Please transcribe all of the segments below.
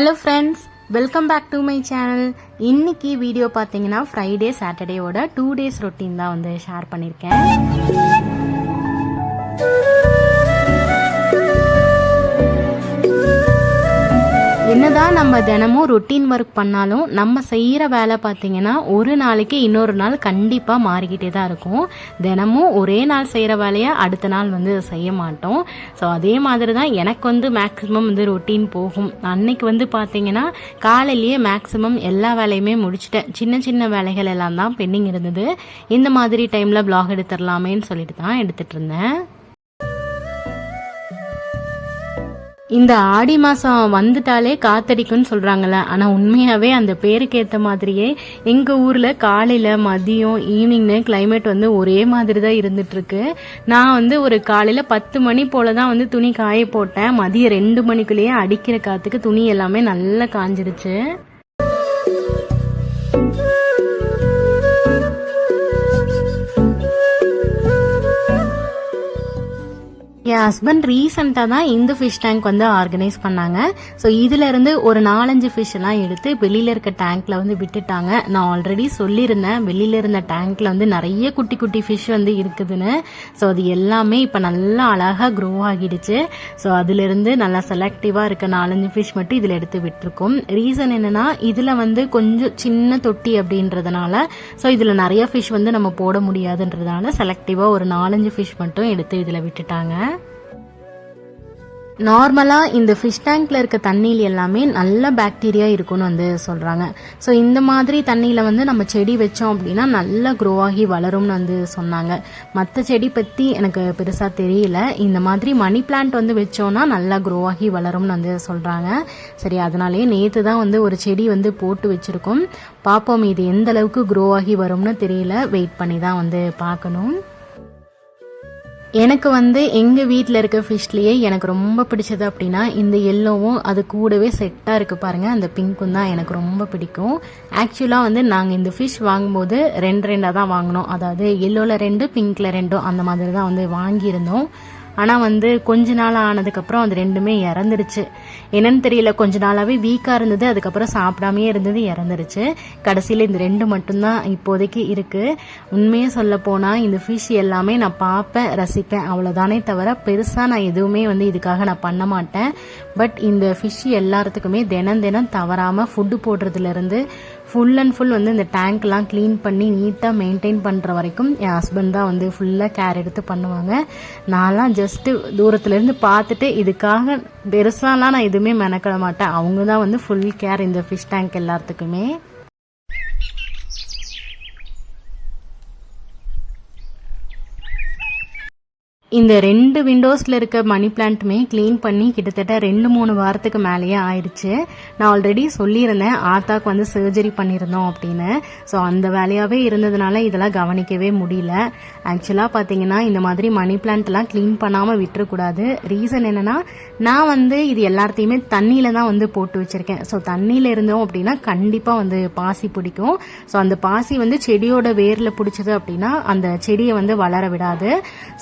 Hello friends welcome back to my channel இன்னைக்கு video பார்த்தீங்கன்னா Friday சாட்டர்டேவோட டூ டேஸ் ரொட்டீன் தான் வந்து ஷேர் பண்ணியிருக்கேன் என்னதான் நம்ம தினமும் ரொட்டீன் ஒர்க் பண்ணாலும் நம்ம செய்கிற வேலை பார்த்தீங்கன்னா ஒரு நாளைக்கு இன்னொரு நாள் கண்டிப்பாக மாறிக்கிட்டே தான் இருக்கும். தினமும் ஒரே நாள் செய்கிற வேலையை அடுத்த நாள் வந்து செய்ய மாட்டோம். ஸோ அதே மாதிரி தான் எனக்கு வந்து மேக்ஸிமம் வந்து ரொட்டீன் போகும். அன்னைக்கு வந்து பார்த்தீங்கன்னா காலையிலேயே மேக்ஸிமம் எல்லா வேலையுமே முடிச்சிட்டேன். சின்ன சின்ன வேலைகள் எல்லாம் தான் பெண்டிங் இருந்தது. இந்த மாதிரி டைமில் பிளாக் எடுத்துடலாமேன்னு சொல்லிட்டு தான் எடுத்துகிட்டு இருந்தேன். இந்த ஆடி மாதம் வந்துட்டாலே காத்தடிக்கும்னு சொல்கிறாங்கல்ல ஆனால் உண்மையாகவே அந்த பேருக்கு ஏற்ற மாதிரியே எங்கள் ஊரில் காலையில் மதியம் ஈவினிங்னு கிளைமேட் வந்து ஒரே மாதிரி தான் இருந்துகிட்ருக்கு நான் வந்து ஒரு காலையில் பத்து மணி போல் தான் வந்து துணி காய போட்டேன். மதியம் ரெண்டு மணிக்குள்ளேயே அடிக்கிற காற்றுக்கு துணி எல்லாமே நல்லா காஞ்சிடுச்சு என் ஹஸ்பண்ட் ரீசெண்டாக தான் இந்த ஃபிஷ் டேங்க் வந்து ஆர்கனைஸ் பண்ணாங்க. ஸோ இதிலிருந்து ஒரு நாலஞ்சு ஃபிஷ் எல்லாம் எடுத்து வெளியில் இருக்க டேங்க்ல வந்து விட்டுட்டாங்க. நான் ஆல்ரெடி சொல்லியிருந்தேன் வெளியில் இருந்த டேங்க்ல வந்து நிறைய குட்டி குட்டி ஃபிஷ் வந்து இருக்குதுன்னு. ஸோ அது எல்லாமே இப்போ நல்லா அழகாக க்ரோ ஆகிடுச்சு. ஸோ அதுலேருந்து நல்லா செலக்டிவாக இருக்க நாலஞ்சு ஃபிஷ் மட்டும் இதில் எடுத்து விட்டுருக்கோம். ரீசன் என்னென்னா இதில் வந்து கொஞ்சம் சின்ன தொட்டி அப்படின்றதுனால ஸோ இதில் நிறைய ஃபிஷ் வந்து நம்ம போட முடியாதுன்றதுனால செலக்டிவாக ஒரு நாலஞ்சு ஃபிஷ் மட்டும் எடுத்து இதில் விட்டுட்டாங்க. நார்மலாக இந்த ஃபிஷ் டேங்கில் இருக்க தண்ணியில் எல்லாமே நல்ல பாக்டீரியா இருக்கும்னு வந்து சொல்கிறாங்க ஸோ இந்த மாதிரி தண்ணியில் வந்து நம்ம செடி வச்சோம் அப்படின்னா நல்லா க்ரோ ஆகி வளரும்னு வந்து சொன்னாங்க. மற்ற செடி பற்றி எனக்கு பெருசாக தெரியல. இந்த மாதிரி மணி பிளான்ட் வந்து வச்சோன்னா நல்லா க்ரோ ஆகி வளரும்னு வந்து சொல்கிறாங்க சரி அதனாலேயே நேற்று தான் வந்து ஒரு செடி வந்து போட்டு வச்சுருக்கோம். பார்ப்போம் இது எந்த அளவுக்கு க்ரோ ஆகி வரும்னு தெரியல. வெயிட் பண்ணி தான் வந்து பார்க்கணும். எனக்கு வந்து எங்கள் வீட்டில் இருக்க ஃபிஷ்லேயே எனக்கு ரொம்ப பிடிச்சது அப்படின்னா இந்த எல்லோவும் அது கூடவே செட்டாக இருக்குது பாருங்கள் அந்த பிங்க்கும் தான் எனக்கு ரொம்ப பிடிக்கும். ஆக்சுவலாக வந்து நாங்கள் இந்த ஃபிஷ் வாங்கும்போது ரெண்டு ரெண்டாக தான் வாங்கினோம். அதாவது எல்லோவில் ரெண்டு பிங்க்கில் ரெண்டும் அந்த மாதிரி தான் வந்து வாங்கியிருந்தோம். ஆனால் வந்து கொஞ்ச நாள் ஆனதுக்கப்புறம் அது ரெண்டுமே இறந்துருச்சு. என்னன்னு தெரியல கொஞ்ச நாளாகவே வீக்காக இருந்தது அதுக்கப்புறம் சாப்பிடாமே இருந்தது இறந்துருச்சு. கடைசியில் இந்த ரெண்டு மட்டும்தான் இப்போதைக்கு இருக்குது உண்மையை சொல்ல போனால் இந்த ஃபிஷ் எல்லாமே நான் பார்ப்பேன் ரசிப்பேன் அவ்வளோதானே தவிர பெருசாக நான் எதுவுமே வந்து இதுக்காக நான் பண்ண மாட்டேன். பட் இந்த ஃபிஷ் எல்லாத்துக்குமே தினம் தினம் தவறாமல் ஃபுட்டு போடுறதுலேருந்து ஃபுல் அண்ட் ஃபுல் வந்து இந்த டேங்க்லாம் க்ளீன் பண்ணி நீட்டாக மெயின்டைன் பண்ணுற வரைக்கும் என் ஹஸ்பண்ட் தான் வந்து ஃபுல்லாக கேர் எடுத்து பண்ணுவாங்க. நான்லாம் ஜஸ்ட்டு தூரத்துலேருந்து பார்த்துட்டு இதுக்காக பெருசாலாம் நான் எதுவுமே மெனக்கிட மாட்டேன். அவங்க தான் வந்து ஃபுல் கேர் இந்த ஃபிஷ் டேங்க் எல்லாத்துக்குமே இந்த ரெண்டு விண்டோஸில் இருக்க மணி பிளான்ட்டுமே க்ளீன் பண்ணி கிட்டத்தட்ட ரெண்டு மூணு வாரத்துக்கு மேலேயே ஆயிடுச்சு. நான் ஆல்ரெடி சொல்லியிருந்தேன் ஆத்தாக்கு வந்து சர்ஜரி பண்ணியிருந்தோம் அப்படின்னு. ஸோ அந்த வேலையாகவே இருந்ததுனால இதெல்லாம் கவனிக்கவே முடியல. ஆக்சுவலாக பார்த்தீங்கன்னா இந்த மாதிரி மணி பிளான்ட்லாம் க்ளீன் பண்ணாமல் விட்டுறக்கூடாது. ரீசன் என்னென்னா நான் வந்து இது எல்லாத்தையுமே தண்ணியில் தான் வந்து போட்டு வச்சுருக்கேன். ஸோ தண்ணியில் இருந்தோம் அப்படின்னா கண்டிப்பாக வந்து பாசி பிடிக்கும். ஸோ அந்த பாசி வந்து செடியோட வேரில் பிடிச்சது அப்படின்னா அந்த செடியை வந்து வளர விடாது.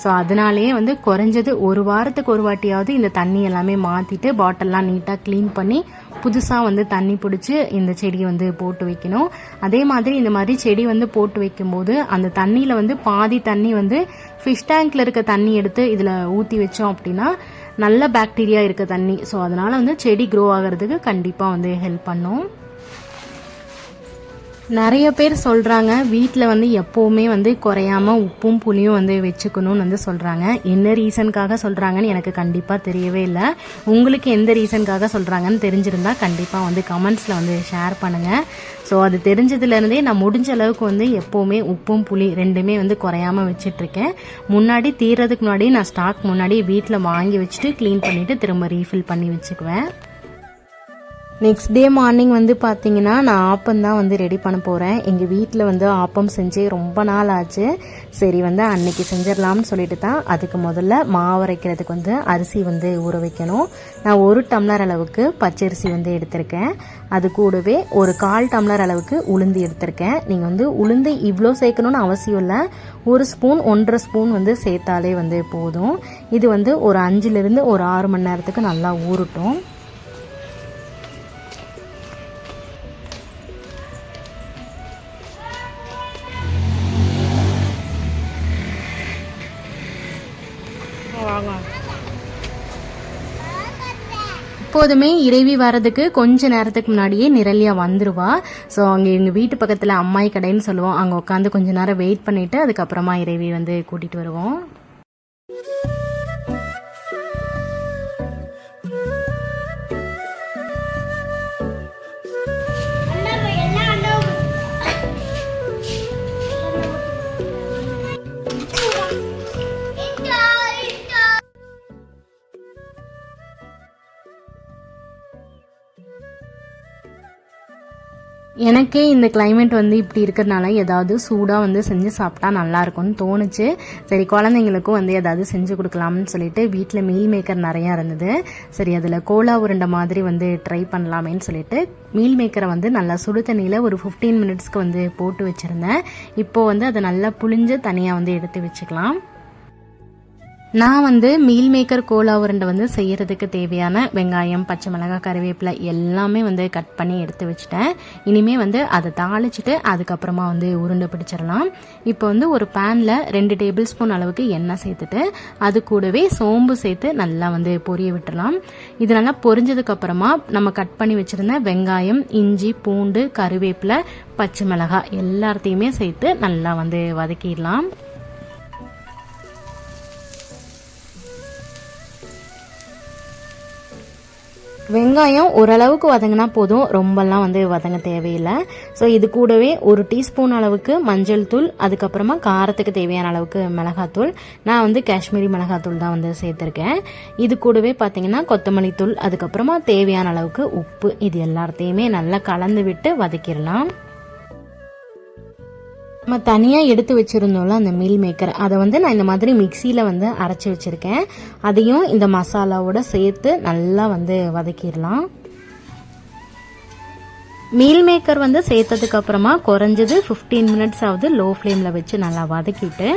ஸோ அதனால அதனாலேயே வந்து குறைஞ்சது ஒரு வாரத்துக்கு ஒரு வாட்டியாவது இந்த தண்ணி எல்லாமே மாற்றிட்டு பாட்டில்லாம் நீட்டாக க்ளீன் பண்ணி புதுசாக வந்து தண்ணி பிடிச்சி இந்த செடியை வந்து போட்டு வைக்கணும். அதே மாதிரி இந்த மாதிரி செடி வந்து போட்டு வைக்கும்போது அந்த தண்ணியில் வந்து பாதி தண்ணி வந்து ஃபிஷ் டேங்க்கில் இருக்க தண்ணி எடுத்து இதில் ஊற்றி வச்சோம் அப்படின்னா நல்ல பாக்டீரியா இருக்க தண்ணி. ஸோ அதனால் வந்து செடி க்ரோ ஆகிறதுக்கு கண்டிப்பாக வந்து ஹெல்ப் பண்ணும். நிறைய பேர் சொல்கிறாங்க வீட்டில் வந்து எப்போவுமே வந்து குறையாம உப்பும் புளியும் வந்து வச்சுக்கணும்னு வந்து சொல்கிறாங்க என்ன ரீசனுக்காக சொல்கிறாங்கன்னு எனக்கு கண்டிப்பாக தெரியவே இல்லை. உங்களுக்கு எந்த ரீசனுக்காக சொல்கிறாங்கன்னு தெரிஞ்சிருந்தால் கண்டிப்பாக வந்து கமெண்ட்ஸில் வந்து ஷேர் பண்ணுங்கள் ஸோ அது தெரிஞ்சதுலேருந்தே நான் முடிஞ்ச அளவுக்கு வந்து எப்போவுமே உப்பும் புளி ரெண்டுமே வந்து குறையாமல் வச்சிட்ருக்கேன். முன்னாடி தீர்றதுக்கு முன்னாடி நான் ஸ்டாக் முன்னாடி வீட்டில் வாங்கி வச்சுட்டு க்ளீன் பண்ணிவிட்டு திரும்ப ரீஃபில் பண்ணி வச்சுக்குவேன். நெக்ஸ்ட் டே மார்னிங் வந்து பார்த்தீங்கன்னா நான் ஆப்பம் தான் வந்து ரெடி பண்ண போகிறேன் எங்கள் வீட்டில் வந்து ஆப்பம் செஞ்சு ரொம்ப நாள் ஆச்சு. சரி வந்து அன்னைக்கு செஞ்சிடலாம்னு சொல்லிட்டு தான் அதுக்கு முதல்ல மாவு அரைக்கிறதுக்கு வந்து அரிசி வந்து ஊற வைக்கணும். நான் ஒரு டம்ளர் அளவுக்கு பச்சரிசி வந்து எடுத்திருக்கேன். அது கூடவே ஒரு கால் டம்ளர் அளவுக்கு உளுந்து எடுத்திருக்கேன். நீங்கள் வந்து உளுந்து இவ்வளோ சேர்க்கணும்னு அவசியம் இல்லை. ஒரு ஸ்பூன் ஒன்றரை ஸ்பூன் வந்து சேர்த்தாலே வந்து போதும். இது வந்து ஒரு அஞ்சுலேருந்து ஒரு ஆறு மணி நேரத்துக்கு நல்லா ஊறட்டும். எப்போதுமே இறைவி வர்றதுக்கு கொஞ்ச நேரத்துக்கு முன்னாடியே நிரலியா வந்துருவா. ஸோ அங்கே எங்கள் வீட்டு பக்கத்தில் அம்மாய் கடைன்னு சொல்லுவோம். அங்கே உட்காந்து கொஞ்ச நேரம் வெயிட் பண்ணிட்டு அதுக்கப்புறமா இறைவி வந்து கூட்டிட்டு வருவோம். எனக்கே இந்த கிளைமேட் வந்து இப்படி இருக்கிறதுனால ஏதாவது சூடாக வந்து செஞ்சு சாப்பிட்டா நல்லா இருக்கும்னு தோணுச்சு. சரி குழந்தைங்களுக்கும் வந்து ஏதாவது செஞ்சு கொடுக்கலாம்னு சொல்லிட்டு வீட்டில் மீல் மேக்கர் நிறையா இருந்தது. சரி அதில் கோலா உருண்டை மாதிரி வந்து ட்ரை பண்ணலாமேன்னு சொல்லிட்டு மீல் மேக்கரை வந்து நல்லா சுடு தண்ணியில் ஒரு ஃபிஃப்டீன் மினிட்ஸ்க்கு வந்து போட்டு வச்சுருந்தேன். இப்போது வந்து அதை நல்லா புளிஞ்சு தனியாக வந்து எடுத்து வச்சுக்கலாம். நான் வந்து மீல் மேக்கர் கோலா உருண்டை வந்து செய்கிறதுக்கு தேவையான வெங்காயம் பச்சை மிளகாய் கருவேப்பிலை எல்லாமே வந்து கட் பண்ணி எடுத்து வச்சுட்டேன். இனிமேல் வந்து அதை தாளிச்சிட்டு அதுக்கப்புறமா வந்து உருண்டை பிடிச்சிடலாம். இப்போ வந்து ஒரு பேனில் ரெண்டு டேபிள் ஸ்பூன் அளவுக்கு எண்ணெய் சேர்த்துட்டு அது கூடவே சோம்பு சேர்த்து நல்லா வந்து பொரிய விட்டுடலாம். இது நல்லா பொரிஞ்சதுக்கப்புறமா நம்ம கட் பண்ணி வச்சுருந்த வெங்காயம் இஞ்சி பூண்டு கருவேப்பிலை பச்சை மிளகாய் எல்லாத்தையுமே சேர்த்து நல்லா வந்து வதக்கிடலாம். வெங்காயம் ஓரளவுக்கு வதங்கினா போதும். ரொம்பலாம் வந்து வதங்க தேவையில்லை. ஸோ இது கூடவே ஒரு டீஸ்பூன் அளவுக்கு மஞ்சள் தூள் அதுக்கப்புறமா காரத்துக்கு தேவையான அளவுக்கு மிளகாத்தூள் நான் வந்து காஷ்மீரி மிளகாத்தூள் தான் வந்து சேர்த்துருக்கேன். இது கூடவே பார்த்தீங்கன்னா கொத்தமல்லி தூள் அதுக்கப்புறமா தேவையான அளவுக்கு உப்பு. இது எல்லாத்தையுமே நல்லா கலந்து விட்டு வதக்கிடலாம். நம்ம தனியாக எடுத்து வச்சுருந்தோம்ல அந்த மீல் மேக்கர் அதை வந்து நான் இந்த மாதிரி மிக்சியில் வந்து அரைச்சி வச்சுருக்கேன். அதையும் இந்த மசாலாவோட சேர்த்து நல்லா வந்து வதக்கிடலாம். மீல் மேக்கர் வந்து சேர்த்ததுக்கு அப்புறமா குறைஞ்சது ஃபிஃப்டீன் மினிட்ஸ் ஆகுது லோ ஃப்ளேமில் வச்சு நல்லா வதக்கிட்டு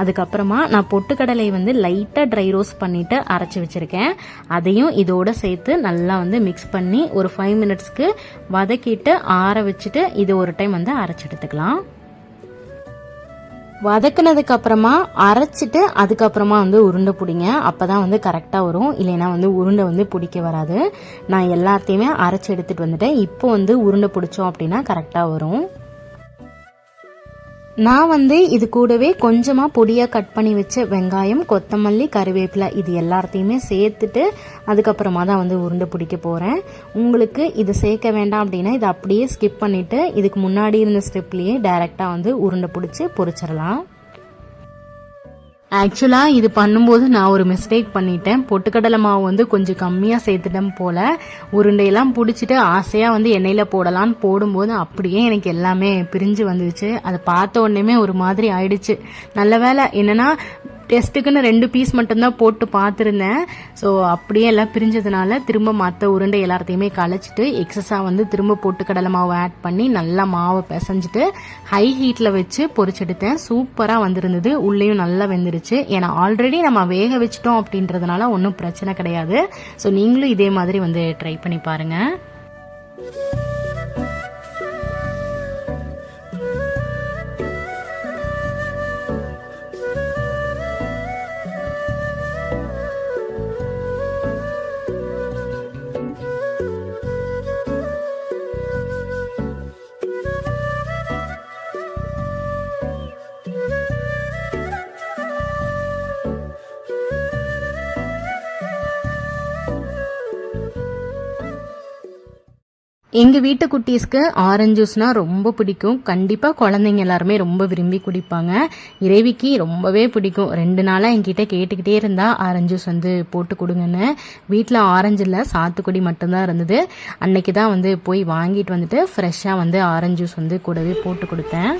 அதுக்கப்புறமா நான் பொட்டுக்கடலை வந்து லைட்டாக ட்ரை ரோஸ் பண்ணிட்டு அரைச்சி வச்சுருக்கேன். அதையும் இதோட சேர்த்து நல்லா வந்து மிக்ஸ் பண்ணி ஒரு ஃபைவ் மினிட்ஸ்க்கு வதக்கிட்டு ஆற வச்சுட்டு இது ஒரு டைம் வந்து அரைச்சி எடுத்துக்கலாம். வதக்குனதுக்கு அப்புறமா அரைச்சிட்டு அதுக்கப்புறமா வந்து உருண்டை பிடிங்க. அப்பதான் வந்து கரெக்டாக வரும். இல்லைன்னா வந்து உருண்டை வந்து பிடிக்க வராது. நான் எல்லாத்தையுமே அரைச்சி எடுத்துட்டு வந்துட்டேன். இப்போ வந்து உருண்டை பிடிச்சோம் அப்படின்னா கரெக்டாக வரும். நான் வந்து இது கூடவே கொஞ்சமாக பொடியாக கட் பண்ணி வச்ச வெங்காயம் கொத்தமல்லி கருவேப்பிலை இது எல்லாத்தையுமே சேர்த்துட்டு அதுக்கப்புறமா தான் வந்து உருண்டை பிடிக்க போகிறேன் உங்களுக்கு இது சேர்க்க வேண்டாம் அப்படின்னா இதை அப்படியே ஸ்கிப் பண்ணிவிட்டு இதுக்கு முன்னாடி இருந்த ஸ்டெப்லேயே டைரெக்டாக வந்து உருண்டை பிடிச்சி பொறிச்சிடலாம் ஆக்சுவலாக இது பண்ணும்போது நான் ஒரு மிஸ்டேக் பண்ணிட்டேன். பொட்டுக்கடலை மாவு வந்து கொஞ்சம் கம்மியாக சேர்த்துட்டேன் போல். உருண்டையெல்லாம் பிடிச்சிட்டு ஆசையாக வந்து எண்ணெயில் போடலான்னு போடும்போது அப்படியே எனக்கு எல்லாமே பிரிஞ்சு வந்துச்சு அதை பார்த்த உடனேமே ஒரு மாதிரி ஆயிடுச்சு. நல்ல வேலை என்னன்னா டெஸ்ட்டுக்குன்னு ரெண்டு பீஸ் மட்டும்தான் போட்டு பார்த்துருந்தேன். ஸோ அப்படியே எல்லாம் பிரிஞ்சதுனால திரும்ப மற்ற உருண்டை எல்லாத்தையுமே களைச்சிட்டு எக்ஸஸாக வந்து திரும்ப போட்டு கடலை மாவு ஆட் பண்ணி நல்லா மாவை பிசைஞ்சிட்டு ஹை ஹீட்டில் வச்சு பொறிச்செடுத்தேன் சூப்பராக வந்திருந்தது. உள்ளேயும் நல்லா வெந்துருச்சு. ஏன்னா ஆல்ரெடி நம்ம வேக வச்சிட்டோம் அப்படின்றதுனால ஒன்றும் பிரச்சனை கிடையாது. ஸோ நீங்களும் இதே மாதிரி வந்து ட்ரை பண்ணி பாருங்கள் எங்கள் வீட்டு குட்டீஸ்க்கு ஆரஞ்சு ஜூஸ்னால் ரொம்ப பிடிக்கும். கண்டிப்பாக குழந்தைங்க எல்லாருமே ரொம்ப விரும்பி குடிப்பாங்க. இறைவிக்கு ரொம்பவே பிடிக்கும். ரெண்டு நாளாக என்கிட்ட கேட்டுக்கிட்டே இருந்தால் ஆரஞ்சு ஜூஸ் வந்து போட்டு கொடுங்கன்னு. வீட்டில் ஆரஞ்சு இல்லை சாத்துக்குடி மட்டும்தான் இருந்தது. அன்னைக்கு தான் வந்து போய் வாங்கிட்டு வந்துட்டு ஃப்ரெஷ்ஷாக வந்து ஆரஞ்சு ஜூஸ் வந்து கூடவே போட்டு கொடுத்தேன்.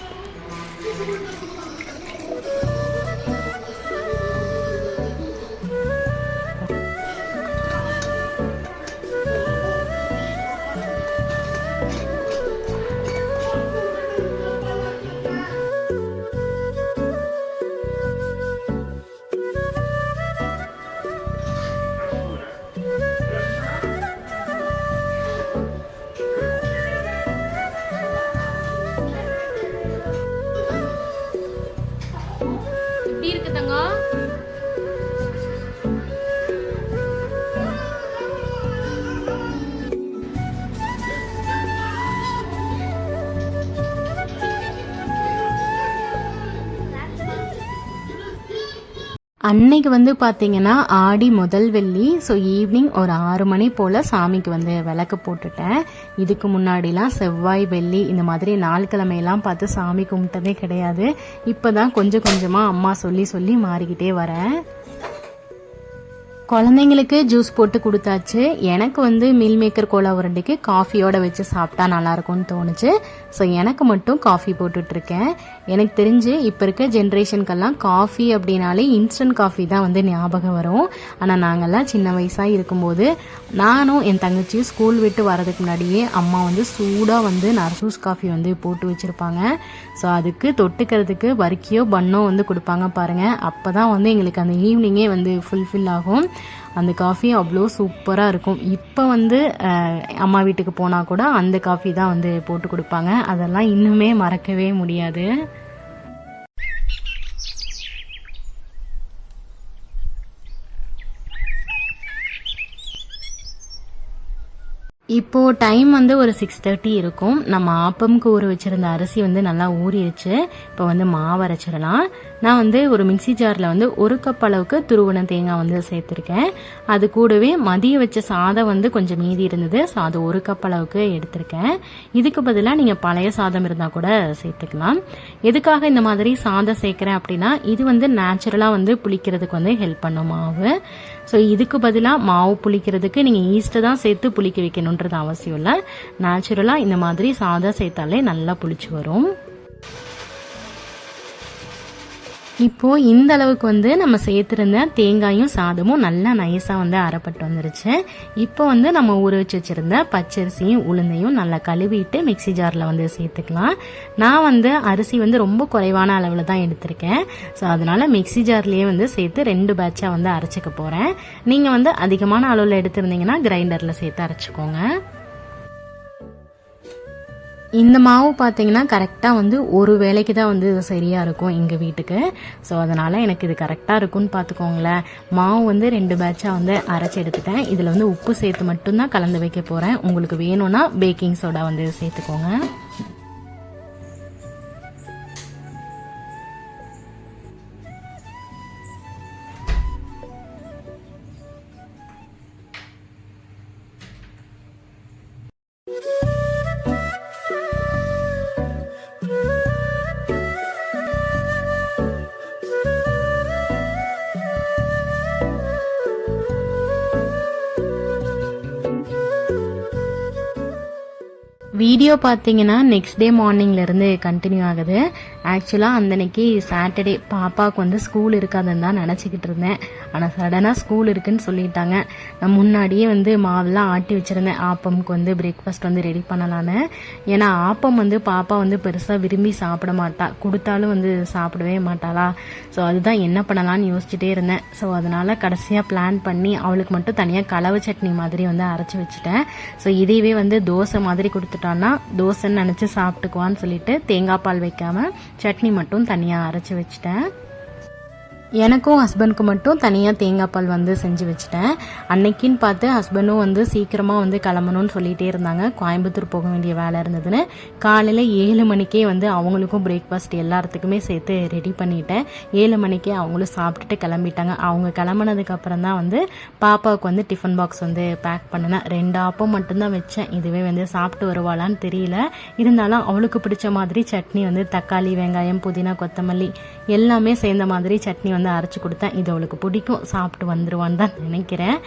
அன்னைக்கு வந்து பார்த்தீங்கன்னா ஆடி முதல் வெள்ளி ஸோ ஈவினிங் ஒரு ஆறு மணி போல் சாமிக்கு வந்து விளக்கு போட்டுட்டேன். இதுக்கு முன்னாடிலாம் செவ்வாய் வெள்ளி இந்த மாதிரி நாள் கிழமையெல்லாம் பார்த்து சாமி கும்பிட்டதே கிடையாது. இப்போ தான் கொஞ்சம் கொஞ்சமாக அம்மா சொல்லி சொல்லி மாறிக்கிட்டே வரேன். குழந்தைங்களுக்கு ஜூஸ் போட்டு கொடுத்தாச்சு. எனக்கு வந்து மீல் மேக்கர் கோலா உருண்டைக்கு காஃபியோட வச்சு சாப்பிட்டா நல்லாயிருக்கும்னு தோணுச்சு. ஸோ எனக்கு மட்டும் காஃபி போட்டுட்ருக்கேன் எனக்கு தெரிஞ்சு இப்போ இருக்க ஜென்ரேஷனுக்கெல்லாம் காஃபி அப்படின்னாலே இன்ஸ்டன்ட் காஃபி தான் வந்து ஞாபகம் வரும். ஆனால் நாங்கள்லாம் சின்ன வயசாக இருக்கும்போது நானும் என் தங்கச்சியும் ஸ்கூல் விட்டு வரதுக்கு முன்னாடியே அம்மா வந்து சூடாக வந்து நர்சூஸ் காஃபி வந்து போட்டு வச்சுருப்பாங்க. ஸோ அதுக்கு தொட்டுக்கிறதுக்கு வரிக்கியோ பன்னோ வந்து கொடுப்பாங்க பாருங்கள் அப்போ தான் வந்து எங்களுக்கு அந்த ஈவினிங்கே வந்து ஃபுல்ஃபில் ஆகும். அந்த காஃபி அவ்வளோ சூப்பராக இருக்கும். இப்போ வந்து அம்மா வீட்டுக்கு போனால் கூட அந்த காஃபி தான் வந்து போட்டு கொடுப்பாங்க. அதெல்லாம் இன்னுமே மறக்கவே முடியாது. இப்போ டைம் வந்து ஒரு சிக்ஸ் தேர்ட்டி இருக்கும். நம்ம ஆப்பம்க்கு ஊற வச்சிருந்த அரிசி வந்து நல்லா ஊறிடுச்சு இப்போ வந்து மாவு அரைச்சிடலாம். நான் வந்து ஒரு மிக்ஸி ஜாரில் வந்து ஒரு கப் அளவுக்கு துருவன தேங்காய் வந்து சேர்த்துருக்கேன். அது கூடவே மதிய வச்ச சாதம் வந்து கொஞ்சம் மீதி இருந்தது. ஸோ அது ஒரு கப் அளவுக்கு எடுத்திருக்கேன். இதுக்கு பதிலாக நீங்கள் பழைய சாதம் இருந்தால் கூட சேர்த்துக்கலாம். எதுக்காக இந்த மாதிரி சாதம் சேர்க்குறேன் அப்படின்னா இது வந்து நேச்சுரலாக வந்து புளிக்கிறதுக்கு வந்து ஹெல்ப் பண்ணும் மாவு. ஸோ இதுக்கு பதிலாக மாவு புளிக்கிறதுக்கு நீங்கள் ஈஸ்ட்டை தான் சேர்த்து புளிக்க வைக்கணுன்றது அவசியம் இல்லை. நேச்சுரலாக இந்த மாதிரி சாதம் சேர்த்தாலே நல்லா புளிச்சு வரும். இப்போது இந்த அளவுக்கு வந்து நம்ம சேர்த்துருந்த தேங்காயும் சாதமும் நல்லா நைஸாக வந்து அரைப்பட்டு வந்துருச்சு. இப்போ வந்து நம்ம ஊற வச்சு வச்சுருந்த பச்சரிசியும் உளுந்தையும் நல்லா கழுவிட்டு மிக்ஸி ஜாரில் வந்து சேர்த்துக்கலாம். நான் வந்து அரிசி வந்து ரொம்ப குறைவான அளவில் தான் எடுத்திருக்கேன். ஸோ அதனால் மிக்ஸி ஜார்லேயே வந்து சேர்த்து ரெண்டு பேட்சாக வந்து அரைச்சிக்க போகிறேன் நீங்கள் வந்து அதிகமான அளவில் எடுத்திருந்தீங்கன்னா கிரைண்டரில் சேர்த்து அரைச்சிக்கோங்க. இந்த மாவு பார்த்தீங்கன்னா கரெக்டாக வந்து ஒரு வேலைக்கு தான் வந்து இது சரியாக இருக்கும் எங்கள் வீட்டுக்கு. ஸோ அதனால் எனக்கு இது கரெக்டாக இருக்கும்னு பார்த்துக்கோங்களேன் மாவு வந்து ரெண்டு பேட்சாக வந்து அரைச்சி எடுத்துட்டேன். இதில் வந்து உப்பு சேர்த்து மட்டும்தான் கலந்து வைக்க போகிறேன் உங்களுக்கு வேணும்னா பேக்கிங் சோடா வந்து சேர்த்துக்கோங்க. வீடியோ பார்த்தீங்கன்னா நெக்ஸ்ட் டே மார்னிங்லேருந்து கண்டினியூ ஆகுது. ஆக்சுவலாக அந்தன்னைக்கு சாட்டர்டே பாப்பாவுக்கு வந்து ஸ்கூல் இருக்காதுன்னு தான் நினச்சிக்கிட்டு இருந்தேன். ஆனால் சடனாக ஸ்கூல் இருக்குன்னு சொல்லிட்டாங்க. நான் முன்னாடியே வந்து மாவெல்லாம் ஆட்டி வச்சுருந்தேன். ஆப்பமுக்கு வந்து பிரேக்ஃபாஸ்ட் வந்து ரெடி பண்ணலான்னு. ஏன்னா ஆப்பம் வந்து பாப்பா வந்து பெருசாக விரும்பி சாப்பிட மாட்டா. கொடுத்தாலும் வந்து சாப்பிடவே மாட்டாளா. ஸோ அதுதான் என்ன பண்ணலாம்னு யோசிச்சுட்டே இருந்தேன். ஸோ அதனால் கடைசியாக பிளான் பண்ணி அவளுக்கு மட்டும் தனியாக கலவை சட்னி மாதிரி வந்து அரைச்சி வச்சுட்டேன். ஸோ இதையவே வந்து தோசை மாதிரி கொடுத்துட்டான்னா தோசைன்னு நினச்சி சாப்பிட்டுக்குவான்னு சொல்லிட்டு தேங்காய் பால் வைக்காமல் சட்னி மட்டும் தனியாக அரைச்சி வச்சுட்டேன். எனக்கும் ஹஸ்பண்ட்க்கு மட்டும் தனியாக தேங்காய் பால் வந்து செஞ்சு வச்சுட்டேன். அன்னைக்குன்னு பார்த்து ஹஸ்பண்டும் வந்து சீக்கிரமாக வந்து கிளம்பணும்னு சொல்லிகிட்டே இருந்தாங்க. கோயம்புத்தூர் போக வேண்டிய வேலை இருந்ததுன்னு காலையில் ஏழு மணிக்கே வந்து அவங்களுக்கும் பிரேக்ஃபாஸ்ட் எல்லாத்துக்குமே சேர்த்து ரெடி பண்ணிட்டேன். ஏழு மணிக்கே அவங்களும் சாப்பிட்டுட்டு கிளம்பிட்டாங்க. அவங்க கிளம்புனதுக்கப்புறம் தான் வந்து பாப்பாவுக்கு வந்து டிஃபன் பாக்ஸ் வந்து பேக் பண்ணினேன். ரெண்டு ஆப்பம் மட்டும்தான் வச்சேன். இதுவே வந்து சாப்பிட்டு வருவாளான்னு தெரியல. இருந்தாலும் அவளுக்கு பிடிச்ச மாதிரி சட்னி வந்து தக்காளி வெங்காயம் புதினா கொத்தமல்லி எல்லாமே சேர்ந்த மாதிரி சட்னி வந்து அரைச்சி கொடுத்தேன். இது அவளுக்கு பிடிக்கும். சாப்பிட்டு வந்துடுவான்னு தான் நினைக்கிறேன்.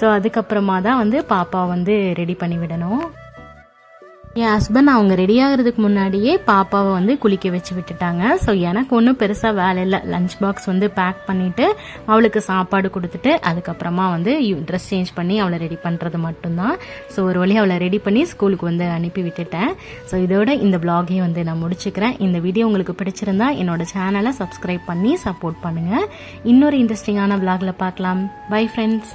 ஸோ அதுக்கப்புறமா தான் வந்து பாப்பா வந்து ரெடி பண்ணி விடணும். என் ஹஸ்பண்ட் அவங்க ரெடி ஆகிறதுக்கு முன்னாடியே பாப்பாவை வந்து குளிக்க வச்சு விட்டுட்டாங்க. ஸோ எனக்கு ஒன்றும் பெருசாக வேலை இல்லை. லஞ்ச் பாக்ஸ் வந்து பேக் பண்ணிவிட்டு அவளுக்கு சாப்பாடு கொடுத்துட்டு அதுக்கப்புறமா வந்து ட்ரெஸ் சேஞ்ச் பண்ணி அவளை ரெடி பண்ணுறது மட்டும்தான். ஸோ ஒரு வழி அவளை ரெடி பண்ணி ஸ்கூலுக்கு வந்து அனுப்பி விட்டுட்டேன். ஸோ இதோட இந்த vlog-ஐயும் வந்து நான் முடிச்சுக்கிறேன். இந்த வீடியோ உங்களுக்கு பிடிச்சிருந்தா என்னோட சேனலை சப்ஸ்கிரைப் பண்ணி சப்போர்ட் பண்ணுங்கள் இன்னொரு இன்ட்ரெஸ்டிங்கான ப்ளாகில் பார்க்கலாம். Bye friends